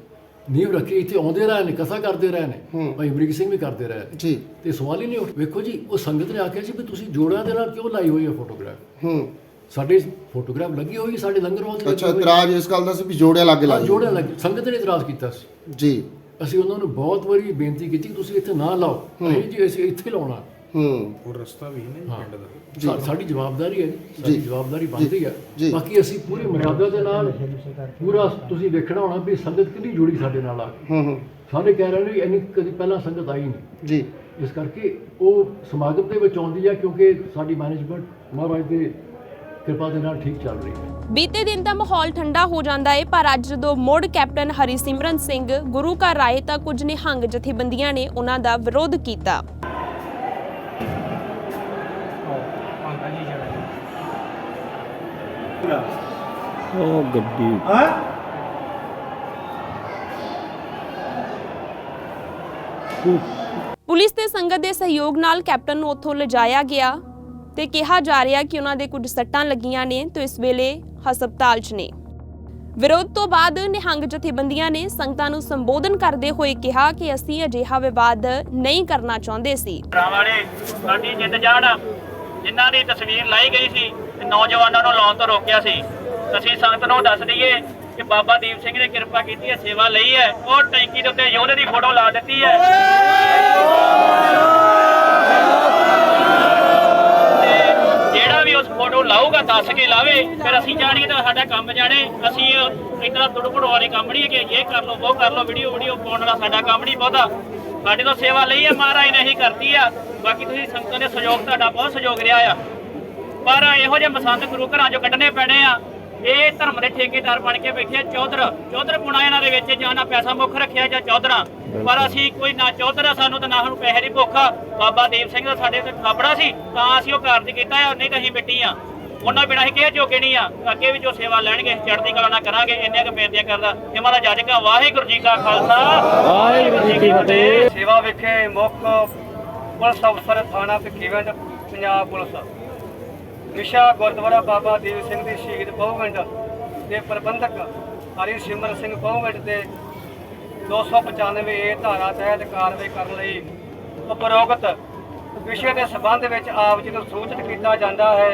ਨੀਂਹ ਰੱਖੀ ਇੱਥੇ ਆਉਂਦੇ ਰਹੇ ਨੇ ਕਥਾ ਕਰਦੇ ਰਹੇ ਨੇ ਭਾਈ ਅਮਰੀਕ ਸਿੰਘ ਵੀ ਕਰਦੇ ਰਹੇ ਨੇ। ਜੀ। ਤੇ ਸਵਾਲ ਹੀ ਨਹੀਂ ਉੱਠ ਵੇਖੋ ਜੀ ਉਹ ਸੰਗਤ ਨੇ ਆਖਿਆ ਸੀ ਵੀ ਤੁਸੀਂ ਜੋੜਿਆਂ ਦੇ ਨਾਲ ਕਿਉਂ ਲਾਈ ਹੋਈ ਹੈ ਫੋਟੋਗ੍ਰਾਫ? ਹੂੰ। ਸਾਡੇ ਫੋਟੋਗ੍ਰਾਫ ਲੱਗੀ ਹੋਈ ਸਾਡੇ ਲੰਗਰ ਹਾਲ ਲੱਗੀ ਅੱਛਾ। ਇਤਰਾਜ਼ ਇਸ ਗੱਲ ਦਾ ਸੀ ਵੀ ਜੋੜਿਆ ਲੱਗ ਲਾਈ ਜੋੜਿਆਂ ਲੱਗੀ ਸੰਗਤ ਨੇ ਇਤਰਾਜ਼ ਕੀਤਾ ਸੀ। ਜੀ। ਅਸੀਂ ਉਹਨਾਂ ਨੂੰ ਬਹੁਤ ਵਾਰੀ ਬੇਨਤੀ ਕੀਤੀ ਕਿ ਤੁਸੀਂ ਇੱਥੇ ਨਾ ਲਾਓ। ਨਹੀਂ ਜੀ ਅਸੀਂ ਇੱਥੇ ਲਾਉਣਾ। ਹੂੰ। ਹਾਂ। ਸਾ- ਸਾਡੀ ਜਵਾਬਦਾਰੀ ਹੈ ਜੀ। ਸਾਡੀ ਜੀ। ਜਵਾਬਦਾਰੀ ਬਣਦੀ ਹੈ। ਬਾਕੀ ਅਸੀਂ ਪੂਰੀ ਮਰਿਆਦਾ ਦੇ ਨਾਲ ਪੂਰਾ ਤੁਸੀਂ ਵੇਖਣਾ ਹੋਣਾ ਵੀ ਸੰਗਤ ਕਿੰਨੀ ਜੁੜੀ ਸਾਡੇ ਨਾਲ ਆ ਕੇ। ਹੂੰ ਹੂੰ। ਸਾਰੇ ਕਹਿ ਰਹੇ ਨੇ ਵੀ ਇੰਨੀ ਕਦੀ ਪਹਿਲਾਂ ਸੰਗਤ ਆਈ ਨਹੀਂ। ਜੀ। ਇਸ ਕਰਕੇ ਉਹ ਸਮਾਗਮ ਦੇ ਵਿੱਚ ਆਉਂਦੀ ਹੈ ਕਿਉਂਕਿ ਸਾਡੀ ਮੈਨੇਜਮੈਂਟ ਮਹਾਰਾਜ ਦੇ ਕਿਰਪਾ ਦੇ ਨਾਲ ਠੀਕ ਚੱਲ ਰਹੀ ਹੈ। ਬੀਤੇ ਦਿਨ ਦਾ ਮਾਹੌਲ ਠੰਡਾ ਹੋ ਜਾਂਦਾ ਹੈ ਪਰ ਅੱਜ ਜਦੋਂ ਮੁੜ ਕੈਪਟਨ ਹਰੀਸਿਮਰਨ ਸਿੰਘ ਗੁਰੂ ਘਰ ਆਏ ਤਾਂ ਕੁਝ ਨਿਹੰਗ ਜਥੇਬੰਦੀਆਂ ਨੇ ਉਹਨਾਂ ਦਾ ਵਿਰੋਧ ਕੀਤਾ। ਪੁਲਿਸ ਤੇ ਸੰਗਤ ਦੇ ਸਹਿਯੋਗ ਨਾਲ ਕੈਪਟਨ ਨੂੰ ਉੱਥੋਂ ਲਿਜਾਇਆ ਗਿਆ ਤੇ ਕਿਹਾ ਜਾ ਰਿਹਾ ਕਿ ਉਹਨਾਂ ਦੇ ਕੁਝ ਸੱਟਾਂ ਲੱਗੀਆਂ ਨੇ ਤੇ ਇਸ ਵੇਲੇ ਹਸਪਤਾਲ 'ਚ ਨੇ। ਵਿਰੋਧ ਤੋਂ ਬਾਅਦ ਨਿਹੰਗ ਜਥੇਬੰਦੀਆਂ ਨੇ ਸੰਗਤਾਂ ਨੂੰ ਸੰਬੋਧਨ ਕਰਦੇ ਹੋਏ ਕਿਹਾ ਕਿ ਅਸੀਂ ਅਜਿਹਾ ਵਿਵਾਦ ਨਹੀਂ ਕਰਨਾ ਚਾਹੁੰਦੇ ਸੀ। ਵਾਲੇ ਸਾਡੀ ਜਿੱਤ ਜਾਣ ਜਿਨ੍ਹਾਂ ਦੀ ਤਸਵੀਰ ਲਾਈ ਗਈ ਸੀ ਨੌਜਵਾਨਾਂ ਨੂੰ ਲਾਉਣ ਤੋਂ ਰੋਕਿਆ ਸੀ। ਅਸੀਂ ਸੰਗਤ ਨੂੰ ਦੱਸ ਦਈਏ ਕਿ ਬਾਬਾ ਦੀਪ ਸਿੰਘ ਨੇ ਕਿਰਪਾ ਕੀਤੀ ਹੈ, ਸੇਵਾ ਲਈ ਹੈ। ਉਹ ਟੈਂਕੀ ਦੇ ਉੱਤੇ ਯੋਧੇ ਦੀ ਫੋਟੋ ਲਾ ਦਿੱਤੀ ਹੈ। ਜਿਹੜਾ ਵੀ ਉਸ ਫੋਟੋ ਲਾਊਗਾ, ਦੱਸ ਕੇ ਲਾਵੇ। ਫਿਰ ਅਸੀਂ ਜਾਣੀਏ ਤਾਂ ਸਾਡਾ ਕੰਮ ਜਾਣੇ। ਅਸੀਂ ਇਤਨਾ ਤੁੜਪੜ ਵਾਲੇ ਕੰਮ ਨਹੀਂ ਕਿ ਇਹ ਕਰ ਲਓ, ਉਹ ਕਰ ਲਓ, ਵੀਡੀਓ ਵੀਡੀਓ ਪਾਉਣ ਵਾਲਾ ਸਾਡਾ ਕੰਮ ਨਹੀਂ ਬਹੁਤਾ। ਸਾਡੇ ਤੋਂ ਸੇਵਾ ਲਈ ਹੈ, ਮਹਾਰਾਜ ਨੇ ਹੀ ਕਰਤੀ ਆ। ਬਾਕੀ ਤੁਸੀਂ ਸੰਗਤਾਂ ਦੇ ਸਹਿਯੋਗ, ਤੁਹਾਡਾ ਬਹੁਤ ਸਹਿਯੋਗ ਰਿਹਾ ਆ। ਪਰ ਇਹੋ ਜਿਹੇ ਮਸੰਦ ਗੁਰੂ ਘਰਾਂ ਚੋਂ ਕੱਢਣੇ ਪੈਣੇ ਆ। ਇਹ ਧਰਮ ਦੇ ਠੇਕੇਦਾਰ ਬਣ ਕੇ ਬੈਠੇ ਆ ਚੌਧਰ। ਚੌਧਰ ਪੁਣਾ ਇਹਨਾਂ ਦੇ ਵਿੱਚ ਜਾਂ ਨਾ ਪੈਸਾ ਮੁੱਖ ਰੱਖਿਆ ਜਾਂ ਚੌਧਰਾਂ। ਪਰ ਅਸੀਂ ਕੋਈ ਨਾ ਚੌਧਰ ਸਾਨੂੰ ਤਾਂ ਨਾ ਸਾਨੂੰ ਪੈਸੇ ਦੀ ਭੁੱਖ ਬਾਬਾ ਦੀਪ ਸਿੰਘ ਦਾ ਸਾਡੇ ਤੇ ਖਾਬੜਾ ਸੀ ਤਾਂ ਅਸੀਂ ਉਹ ਕਾਰਜ ਕੀਤਾ ਨਹੀਂ ਤਾਂ ਅਸੀਂ ਮਿੱਟੀ ਆ। ਉਹਨਾਂ ਬਿਨਾਂ ਅਸੀਂ ਕਿਹ ਜੋਗੇ ਨਹੀਂ ਆ। ਅੱਗੇ ਵੀ ਜੋ ਸੇਵਾ ਲੈਣਗੇ ਚੜ੍ਹਦੀ ਕਲਾ ਨਾਲ ਕਰਾਂਗੇ ਇੰਨੀਆਂ ਕੁ ਬੇਨਤੀਆਂ ਕਰਦਾ। ਇਹ ਮਹਾਰਾਜ ਜੱਜ ਕਾ ਵਾਹਿਗੁਰੂ ਜੀ ਕਾ ਖਾਲਸਾ। ਵਾਹਿਗੁਰੂ ਜੀ ਕੀ ਫਤਿਹ। ਸੇਵਾ ਵਿਖੇ ਮੁੱਖ ਪੁਲਿਸ ਅਫਸਰ ਥਾਣਾ ਭਿੱਖੀਵਿੰਡ ਪੰਜਾਬ ਪੁਲਿਸ। ਵਿਸ਼ਾ ਗੁਰਦੁਆਰਾ ਬਾਬਾ ਦੀਪ ਸਿੰਘ ਦੀ ਸ਼ਹੀਦ ਬਹੁਵਿੰਡ ਦੇ ਪ੍ਰਬੰਧਕ ਹਰੀ ਸਿਮਰ ਸਿੰਘ ਬਹੁਵਿੰਡ ਦੇ 295 ਏ ਧਾਰਾ ਤਹਿਤ ਕਾਰਵਾਈ ਕਰਨ ਲਈ ਉਪਰੋਕਤ ਵਿਸ਼ੇ ਦੇ ਸਬੰਧ ਵਿੱਚ ਆਪ ਜੀ ਨੂੰ ਸੂਚਿਤ ਕੀਤਾ ਜਾਂਦਾ ਹੈ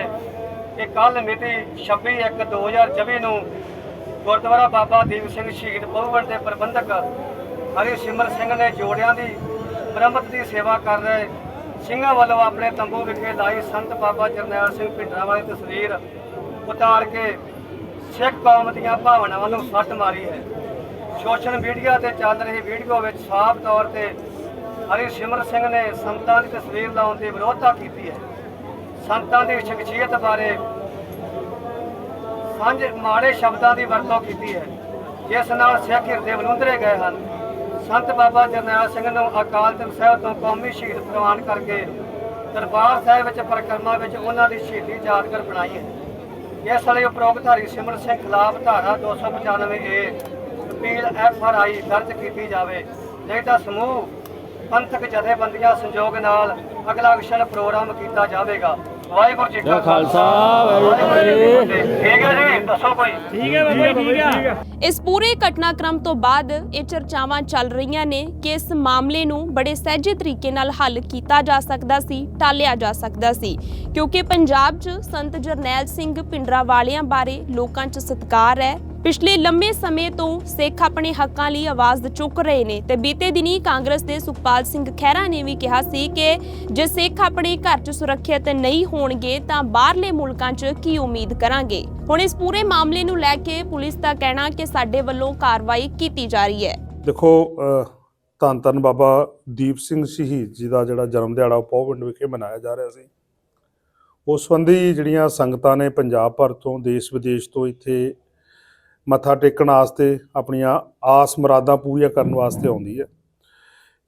ਕਿ ਕੱਲ ਮਿਤੀ 26/1/2024 ਨੂੰ ਗੁਰਦੁਆਰਾ ਬਾਬਾ ਦੀਪ ਸਿੰਘ ਸ਼ਹੀਦ ਬਹੁਵਿੰਡ ਦੇ ਪ੍ਰਬੰਧਕ ਹਰੀ ਸਿਮਰ ਸਿੰਘ ਨੇ ਜੋੜਿਆਂ ਦੀ ਮੁਰੰਮਤ ਦੀ ਸੇਵਾ ਕਰ ਰਹੇ ਸਿੰਘਾਂ ਵੱਲੋਂ ਆਪਣੇ ਤੰਬੂ ਵਿਖੇ ਲਾਈ ਸੰਤ ਬਾਬਾ ਜਰਨੈਲ ਸਿੰਘ ਭਿੰਡਰਾਂ ਵਾਲੀ ਤਸਵੀਰ ਉਤਾਰ ਕੇ ਸਿੱਖ ਕੌਮ ਦੀਆਂ ਭਾਵਨਾਵਾਂ ਨੂੰ ਸੱਟ ਮਾਰੀ ਹੈ। ਸੋਸ਼ਲ ਮੀਡੀਆ ਤੇ ਚੱਲ ਰਹੀ ਵੀਡੀਓ ਵਿੱਚ ਸਾਫ਼ ਤੌਰ ਤੇ ਹਰੀ ਸਿਮਰ ਸਿੰਘ ਨੇ ਸੰਤਾਂ ਦੀ ਤਸਵੀਰ ਲਾਉਣ ਦੀ ਵਿਰੋਧਤਾ ਕੀਤੀ ਹੈ। ਸੰਤਾਂ ਦੀ ਸ਼ਖਸੀਅਤ ਬਾਰੇ ਸਾਂਝ ਮਾੜੇ ਸ਼ਬਦਾਂ ਦੀ ਵਰਤੋਂ ਕੀਤੀ ਹੈ, ਜਿਸ ਨਾਲ ਸਿੱਖ ਹਿਰਦੇ ਵਲੂੰਦਰੇ ਗਏ ਹਨ। ਸੰਤ ਬਾਬਾ ਜਰਨੈਲ ਸਿੰਘ ਨੂੰ ਅਕਾਲ ਤਖਤ ਸਾਹਿਬ ਤੋਂ ਕੌਮੀ ਸ਼ਹੀਦ ਪ੍ਰਵਾਨ ਕਰਕੇ ਦਰਬਾਰ ਸਾਹਿਬ ਵਿੱਚ ਪਰਿਕਰਮਾ ਵਿੱਚ ਉਹਨਾਂ ਦੀ ਸ਼ਹੀਦੀ ਯਾਦਗਾਰ ਬਣਾਈ ਹੈ। ਇਸ ਲਈ ਉਪਰੋਕਤ ਹਰੀ ਸਿਮਰਨ ਸਿੰਘ ਖਿਲਾਫ ਧਾਰਾ 295 A appeal F R I ਦਰਜ ਕੀਤੀ ਜਾਵੇ। ਨਹੀਂ ਤਾਂ ਸਮੂਹ ਪੰਥਕ ਜਥੇਬੰਦੀਆਂ ਸੰਯੋਗ ਨਾਲ ਅਗਲਾ ਵਿਸ਼ਣ ਪ੍ਰੋਗਰਾਮ ਕੀਤਾ ਜਾਵੇਗਾ। ਵਾਹਿਗੁਰੂ ਜੀ ਕਾ ਖਾਲਸਾ ਵਾਹਿਗੁਰੂ ਜੀ ਕੀ ਫਤਿਹ। ਠੀਕ ਹੈ ਜੀ ਦੱਸੋ ਕੋਈ। ਠੀਕ ਹੈ ਬਾਬਾ ਠੀਕ ਹੈ। ਇਸ ਪੂਰੇ ਘਟਨਾਕ੍ਰਮ ਤੋਂ ਬਾਅਦ ਇਹ ਚਰਚਾਵਾਂ ਚੱਲ ਰਹੀਆਂ ਨੇ ਕਿ ਇਸ ਮਾਮਲੇ ਨੂੰ ਬੜੇ ਸਹਿਜੇ ਤਰੀਕੇ ਨਾਲ ਹੱਲ ਕੀਤਾ ਜਾ ਸਕਦਾ ਸੀ, ਟਾਲਿਆ ਜਾ ਸਕਦਾ ਸੀ। ਕਿਉਂਕਿ ਪੰਜਾਬ 'ਚ ਸੰਤ ਜਰਨੈਲ ਸਿੰਘ ਪਿੰਡਰਾ ਵਾਲਿਆਂ ਬਾਰੇ ਲੋਕਾਂ 'ਚ ਸਤਿਕਾਰ ਹੈ ਪਿਛਲੇ ਲੰਮੇ ਸਮੇਂ ਤੋਂ ਸਿੱਖ ਆਪਣੇ ਹੱਕਾਂ ਲਈ ਆਵਾਜ਼ ਚੁੱਕ ਰਹੇ ਨੇ ਤੇ ਬੀਤੇ ਦਿਨੀ ਕਾਂਗਰਸ ਦੇ ਸੁਖਪਾਲ ਸਿੰਘ ਖਹਿਰਾ ਨੇ ਵੀ ਕਿਹਾ ਸੀ ਕਿ ਜੇ ਸਿੱਖ ਆਪਣੇ ਘਰ 'ਚ ਸੁਰੱਖਿਅਤ ਨਹੀਂ ਹੋਣਗੇ ਤਾਂ ਬਾਹਰਲੇ ਮੁਲਕਾਂ 'ਚ ਕੀ ਉਮੀਦ ਕਰਾਂਗੇ? ਹੁਣ ਇਸ ਪੂਰੇ ਮਾਮਲੇ ਨੂੰ ਲੈ ਕੇ ਪੁਲਿਸ ਦਾ ਕਹਿਣਾ ਕਿ ਸਾਡੇ ਵੱਲੋਂ ਕਾਰਵਾਈ ਕੀਤੀ ਜਾ ਰਹੀ ਹੈ। ਦੇਖੋ ਧੰਨ ਧੰਨ ਬਾਬਾ ਦੀਪ ਸਿੰਘ ਸ਼ਹੀਦ ਜੀ ਦਾ ਜਿਹੜਾ ਜਨਮ ਦਿਹਾੜਾ ਉਹ ਪੌਵਿੰਡ ਵਿਖੇ ਮਨਾਇਆ ਜਾ ਰਿਹਾ ਸੀ। ਉਸ ਸੰਬੰਧੀ ਜਿਹੜੀਆਂ ਸੰਗਤਾਂ ਨੇ ਪੰਜਾਬ ਭਰ ਤੋਂ ਦੇਸ਼ ਵਿਦੇਸ਼ ਤੋਂ ਇੱਥੇ ਮੱਥਾ ਟੇਕਣ ਵਾਸਤੇ ਆਪਣੀਆਂ ਆਸ ਮੁਰਾਦਾਂ ਪੂਰੀਆਂ ਕਰਨ ਵਾਸਤੇ ਆਉਂਦੀ ਹੈ।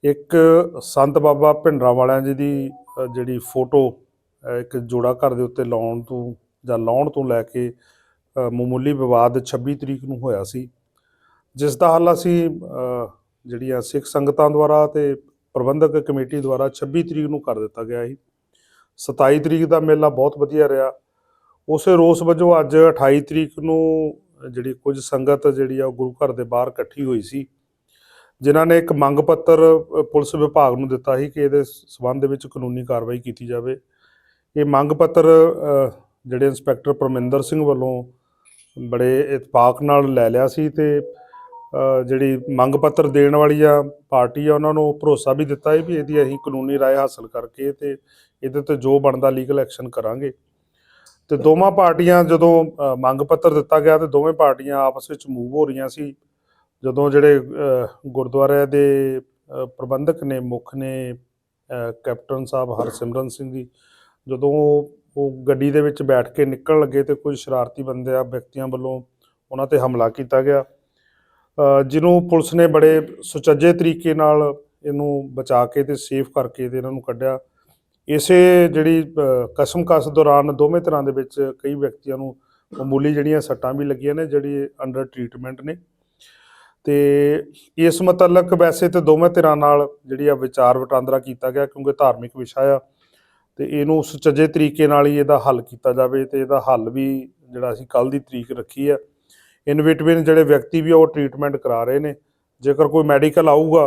ਇੱਕ ਸੰਤ ਬਾਬਾ ਭਿੰਡਰਾਂ ਵਾਲਿਆਂ ਜੀ ਦੀ ਜਿਹੜੀ ਫੋਟੋ ਇੱਕ ਜੋੜਾ ਘਰ ਦੇ ਉੱਤੇ ਲਾਉਣ ਤੋਂ ਜਾਂ ਲਾਉਣ ਤੋਂ ਲੈ ਕੇ ਮਾਮੂਲੀ ਵਿਵਾਦ 26 ਤਰੀਕ ਨੂੰ ਹੋਇਆ ਸੀ। ਜਿਸ ਦਾ ਹੱਲ ਅਸੀਂ ਜਿਹੜੀਆਂ ਸਿੱਖ ਸੰਗਤਾਂ ਦੁਆਰਾ ਤੇ ਪ੍ਰਬੰਧਕ ਕਮੇਟੀ ਦੁਆਰਾ 26 ਤਰੀਕ ਨੂੰ ਕਰ ਦਿੱਤਾ ਗਿਆ ਸੀ। 27 ਤਰੀਕ ਦਾ ਮੇਲਾ ਬਹੁਤ ਵਧੀਆ ਰਿਹਾ। ਉਸੇ ਰੋਸ ਵਜੋਂ ਅੱਜ 28 ਤਰੀਕ ਨੂੰ ਜਿਹੜੀ ਕੁਝ ਸੰਗਤ ਜਿਹੜੀ ਆ ਉਹ ਗੁਰੂ ਘਰ ਦੇ ਬਾਹਰ ਇਕੱਠੀ ਹੋਈ ਸੀ। ਜਿਨ੍ਹਾਂ ਨੇ ਇੱਕ ਮੰਗ ਪੱਤਰ ਪੁਲਿਸ ਵਿਭਾਗ ਨੂੰ ਦਿੱਤਾ ਸੀ ਕਿ ਇਹਦੇ ਸਬੰਧ ਦੇ ਵਿੱਚ ਕਾਨੂੰਨੀ ਕਾਰਵਾਈ ਕੀਤੀ ਜਾਵੇ। ਇਹ ਮੰਗ ਪੱਤਰ ਜਿਹੜੇ ਇੰਸਪੈਕਟਰ ਪਰਮਿੰਦਰ ਸਿੰਘ ਵੱਲੋਂ ਬੜੇ ਇਤਫਾਕ ਨਾਲ ਲੈ ਲਿਆ ਸੀ ਤੇ ਜਿਹੜੀ ਮੰਗ ਪੱਤਰ ਦੇਣ ਵਾਲੀ ਆ, ਪਾਰਟੀ ਆ, ਉਹਨਾਂ ਨੂੰ ਭਰੋਸਾ ਵੀ ਦਿੱਤਾ ਹੈ ਵੀ ਇਹਦੀ ਅਸੀਂ ਕਾਨੂੰਨੀ ਰਾਏ ਹਾਸਲ ਕਰਕੇ ਤੇ ਇਹਦੇ ਤੇ ਜੋ ਬਣਦਾ ਲੀਗਲ ਐਕਸ਼ਨ ਕਰਾਂਗੇ। ਤੇ ਦੋਵਾਂ ਪਾਰਟੀਆਂ ਜਦੋਂ ਮੰਗ ਪੱਤਰ ਦਿੱਤਾ ਗਿਆ ਤੇ ਦੋਵੇਂ ਪਾਰਟੀਆਂ ਆਪਸ ਵਿੱਚ ਮੂਵ ਹੋ ਰਹੀਆਂ ਸੀ। ਜਦੋਂ ਜਿਹੜੇ ਅ, ਗੁਰਦੁਆਰੇ ਦੇ ਪ੍ਰਬੰਧਕ ਨੇ ਮੁੱਖ ਨੇ ਕੈਪਟਨ ਸਾਹਿਬ ਹਰਸਿਮਰਨ ਸਿੰਘ ਜੀ ਜਦੋਂ ਉਹ ਗੱਡੀ ਦੇ ਵਿੱਚ ਬੈਠ ਕੇ ਨਿਕਲਣ ਲੱਗੇ ਤੇ ਕੁਝ ਸ਼ਰਾਰਤੀ ਬੰਦਿਆਂ ਵਿਅਕਤੀਆਂ ਵੱਲੋਂ ਉਹਨਾਂ ਤੇ ਹਮਲਾ ਕੀਤਾ ਗਿਆ। ਜਿਹਨੂੰ ਪੁਲਿਸ ਨੇ ਬੜੇ ਸੁਚੱਜੇ ਤਰੀਕੇ ਨਾਲ ਇਹਨੂੰ ਬਚਾ ਕੇ ਤੇ ਸੇਫ ਕਰਕੇ ਤੇ ਇਹਨਾਂ ਨੂੰ ਕੱਢਿਆ। ਇਸੇ ਜਿਹੜੀ ਕਸਮ ਕਸ ਦੌਰਾਨ ਦੋਵੇਂ ਤਰ੍ਹਾਂ ਦੇ ਵਿੱਚ ਕਈ ਵਿਅਕਤੀਆਂ ਨੂੰ ਮਾਮੂਲੀ ਜਿਹੜੀਆਂ ਸੱਟਾਂ ਵੀ ਲੱਗੀਆਂ ਨੇ, ਜਿਹੜੀ ਅੰਡਰ ਟ੍ਰੀਟਮੈਂਟ ਨੇ। ਤੇ ਇਸ ਮੁਤਲਕ ਵੈਸੇ ਤੇ ਦੋਵੇਂ ਧਿਰਾਂ ਨਾਲ ਜਿਹੜੀ ਆ ਵਿਚਾਰ ਵਟਾਂਦਰਾ ਕੀਤਾ ਗਿਆ ਕਿਉਂਕਿ ਧਾਰਮਿਕ ਵਿਸ਼ਾ ਆ ਤੇ ਇਹਨੂੰ ਸੁਚੱਜੇ ਤਰੀਕੇ ਨਾਲ ਹੀ ਇਹਦਾ ਹੱਲ ਕੀਤਾ ਜਾਵੇ ਤੇ ਇਹਦਾ ਹੱਲ ਵੀ ਜਿਹੜਾ ਅਸੀਂ ਕੱਲ ਦੀ ਤਰੀਕ ਰੱਖੀ ਆ। ਇਨਵਿਟਵਿਨ ਜਿਹੜੇ ਵਿਅਕਤੀ ਵੀ ਉਹ ਟ੍ਰੀਟਮੈਂਟ ਕਰਾ ਰਹੇ ਨੇ। ਜੇਕਰ ਕੋਈ ਮੈਡੀਕਲ ਆਊਗਾ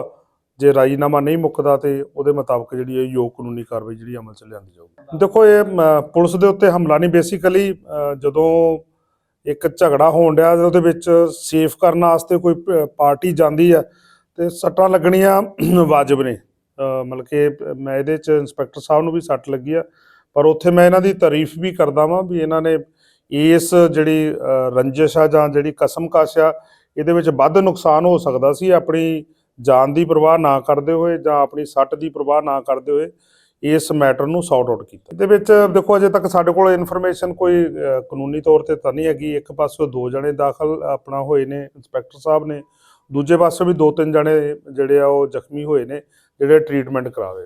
ਜੇ ਰਾਜੀਨਾਮਾ ਨਹੀਂ ਮੁੱਕਦਾ ਤੇ ਉਹਦੇ ਮੁਤਾਬਕ ਜਿਹੜੀ ਇਹ ਯੋਗ ਕਾਨੂੰਨੀ ਕਾਰਵਾਈ ਜਿਹੜੀ ਅਮਲ ਚ ਲਿਆਂਦੀ ਜਾਊਗੀ। ਦੇਖੋ ਇਹ ਅਮ, ਪੁਲਿਸ ਦੇ ਉੱਤੇ ਹਮਲਾ ਨਹੀਂ ਬੇਸਿਕਲੀ ਜਦੋਂ ਇੱਕ ਝਗੜਾ ਹੋਣ ਡਿਆ ਉਹਦੇ ਵਿੱਚ ਸੇਫ ਕਰਨ ਵਾਸਤੇ ਕੋਈ ਪ- ਪਾਰਟੀ ਜਾਂਦੀ ਆ ਤੇ ਸੱਟਾਂ ਲੱਗਣੀਆਂ ਵਾਜਬ ਨੇ। ਮਤਲਬ ਕਿ ਮੈਂ ਇਹਦੇ ਚ ਇੰਸਪੈਕਟਰ ਸਾਹਿਬ ਨੂੰ ਵੀ ਸੱਟ ਲੱਗੀ ਆ ਪਰ ਉੱਥੇ ਮੈਂ ਇਹਨਾਂ ਦੀ ਤਾਰੀਫ ਵੀ ਕਰਦਾ ਵਾਂ ਵੀ ਇਹਨਾਂ ਨੇ ਇਸ ਜਿਹੜੀ ਅ, ਰੰਜਿਸ਼ ਆ ਜਾਂ ਜਿਹੜੀ ਕਸਮਕਸ਼ ਆ ਇਹਦੇ ਵਿੱਚ ਵੱਧ ਨੁਕਸਾਨ ਹੋ ਸਕਦਾ ਸੀ। ਆਪਣੀ ਜਾਨ ਦੀ ਪਰਵਾਹ ਨਾ ਕਰਦੇ ਹੋਏ ਜਾਂ ਆਪਣੀ ਸੱਟ ਦੀ ਪਰਵਾਹ ਨਾ ਕਰਦੇ ਹੋਏ ਇਸ ਮੈਟਰ ਨੂੰ ਸੌਟ ਆਊਟ ਕੀਤਾ। ਇਹਦੇ ਵਿੱਚ ਦੇਖੋ ਅਜੇ ਤੱਕ ਸਾਡੇ ਕੋਲ ਇਨਫੋਰਮੇਸ਼ਨ ਕੋਈ ਕਾਨੂੰਨੀ ਤੌਰ ਤੇ ਤਾਂ ਨਹੀਂ ਹੈਗੀ। ਇੱਕ ਪਾਸੋਂ ਦੋ ਜਣੇ ਦਾਖਲ ਆਪਣਾ ਹੋਏ ਨੇ, ਇੰਸਪੈਕਟਰ ਸਾਹਿਬ ਨੇ। ਦੂਜੇ ਪਾਸੇ ਵੀ ਦੋ ਤਿੰਨ ਜਣੇ ਜਿਹੜੇ ਆ ਉਹ ਜ਼ਖਮੀ ਹੋਏ ਨੇ, ਜਿਹੜੇ ਟ੍ਰੀਟਮੈਂਟ ਕਰਾਵੇ